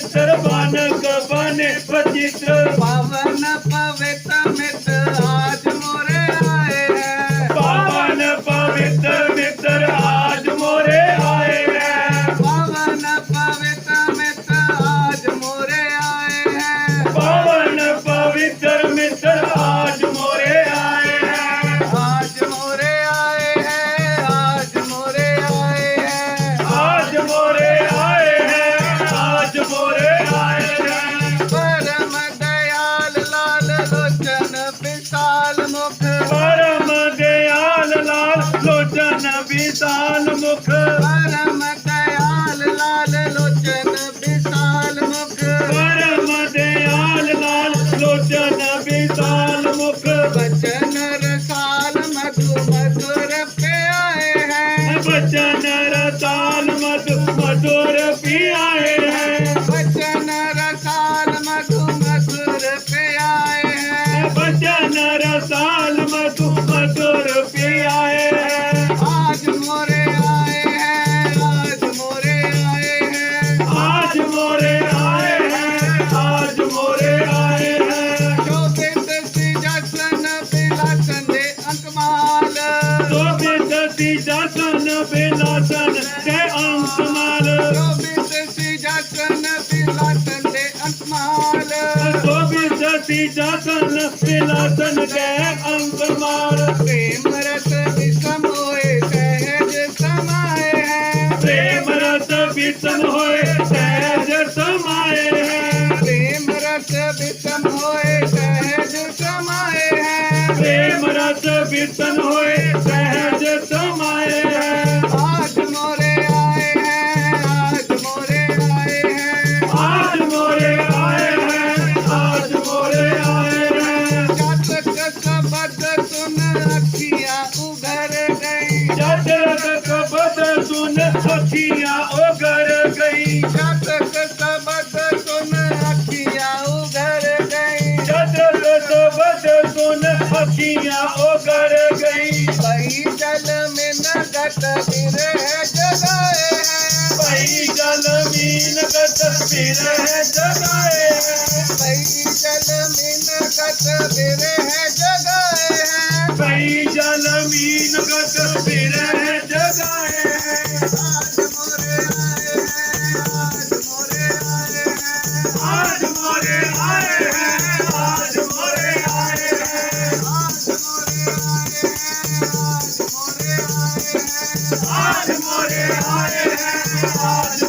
सर्वान गवन पवित्र। पावन पवित्र रसान मधु मधुर पियाए है। बचन रसाल मधु मधुर पियाए हैं। बचन रसाल अंकमार प्रेम रस विषम होए सहज समाए हैं। प्रेम रस बीतन सहज प्रेम सहज प्रेम होए सहज तस्वीर है जगाए है भाई जल मीन का तस्वीर है जगाए है आज मोरे आए हैं आज